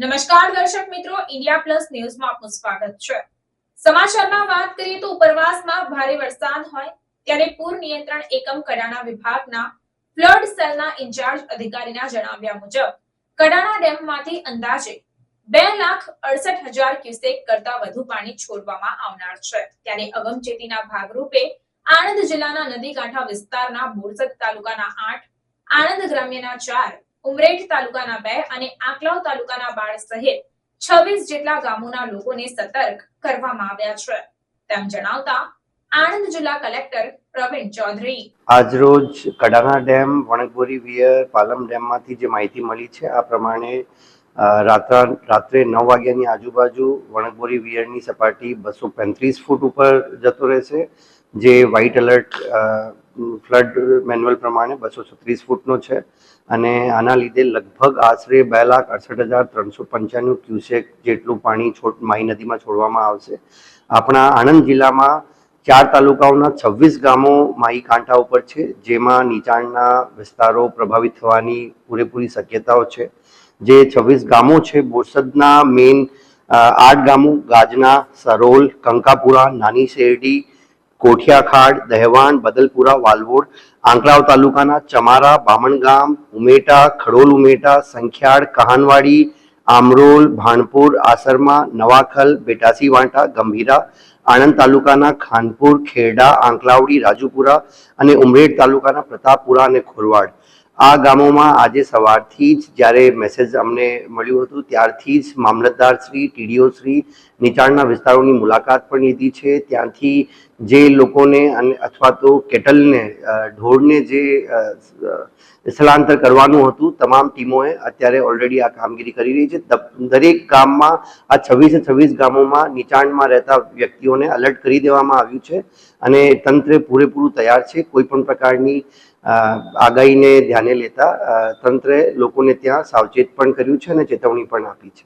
નમસ્કાર દર્શક મિત્રો, ઇન્ડિયા પ્લસ ન્યૂઝમાં આપનું સ્વાગત છે. સમાચારમાં વાત કરીએ તો ઉપરવાસમાં ભારે વરસાદ હોય ત્યારે પૂર નિયંત્રણ એકમ કડાણા વિભાગના ફ્લડ સેલના ઇન્ચાર્જ અધિકારીના જણાવ્યા મુજબ, કડાણા ડેમમાંથી અંદાજે બે લાખ અડસઠ હજાર ક્યુસેક કરતા વધુ પાણી છોડવામાં આવનાર છે. ત્યારે અગમચેતીના ભાગરૂપે આણંદ જિલ્લાના નદી કાંઠા વિસ્તારના બોરસદ તાલુકાના આઠ, આણંદ ગ્રામ્યના ચાર ઉમરેઠ તાલુકાના બે અને આંકલાવ તાલુકાના બાર સહિત છવ્વીસ જેટલા ગામોના લોકોને સતર્ક કરવામાં આવ્યા છે. તેમ જણાવતા આણંદ જિલ્લા કલેક્ટર પ્રવીણ ચૌધરી. આજરોજ કડાણા ડેમ, વણકબોરી, વિયર, પાલમ ડેમમાંથી જે માહિતી મળી છે, આ પ્રમાણે રાત્રા, રાત્રે નવ વાગ્યાની આજુબાજુ વણકબોરી, વિયરની સપાટી બસો પેંત્રીસ ફૂટ ઉપર જતો રહેશે. જે વ્હાઇટ એલર્ટ ફ્લડ મેન્યુઅલ પ્રમાણે બસો છત્રીસ ફૂટનો છે. અને આના લીધે લગભગ આશરે બે લાખ અડસઠ હજાર ત્રણસો પંચાણું ક્યુસેક જેટલું પાણી છોડ માઈ નદીમાં છોડવામાં આવશે. આપણા આણંદ જિલ્લામાં ચાર તાલુકાઓના છવ્વીસ ગામો માઈ કાંઠા ઉપર છે, જેમાં નીચાણના વિસ્તારો પ્રભાવિત થવાની પૂરેપૂરી શક્યતાઓ છે. જે છવ્વીસ ગામો છે, બોરસદના મેઇન આઠ ગામો ગાજના, સરોલ, કંકાપુરા, નાની શેરડી કોઠિયાખાડ દહેવાન બદલપુરા, વાલવોડ, આંકલાવ તાલુકાના ચમારા, બામણગામ, ઉમેટા, ખડોલ ઉમેટા, સંખ્યાળ, કહાનવાડી, આમરોલ, ભાણપુર, આસરમા, નવાખલ, બેટાસી વાંટા, ગંભીરા, આણંદ તાલુકાના ખાનપુર, ખેરડા, આંકલાવડી, રાજુપુરા અને ઉમરેઠ તાલુકાના પ્રતાપપુરા અને ખોરવાડ. આ ગામોમાં આજે સવારથી જ જ્યારે મેસેજ અમને મળ્યું હતું, ત્યારથી જ મામલતદારશ્રી ટીડીઓ શ્રી નીચાણના વિસ્તારોની મુલાકાત પણ લીધી છે. ત્યાંથી જે લોકોને અને અથવા તો કેટલને ઢોરને જે સ્થળાંતર કરવાનું હતું, તમામ ટીમોએ અત્યારે ઓલરેડી આ કામગીરી કરી રહી છે. દરેક ગામમાં, આ છવ્વીસે છવ્વીસ ગામોમાં નીચાણમાં રહેતા વ્યક્તિઓને અલર્ટ કરી દેવામાં આવ્યું છે અને તંત્ર પૂરેપૂરું તૈયાર છે. કોઈ પણ પ્રકારની આગાહીને ધ્યાને લેતા તંત્રે લોકોને ત્યાં સાવચેત પણ કર્યું છે અને ચેતવણી પણ આપી છે.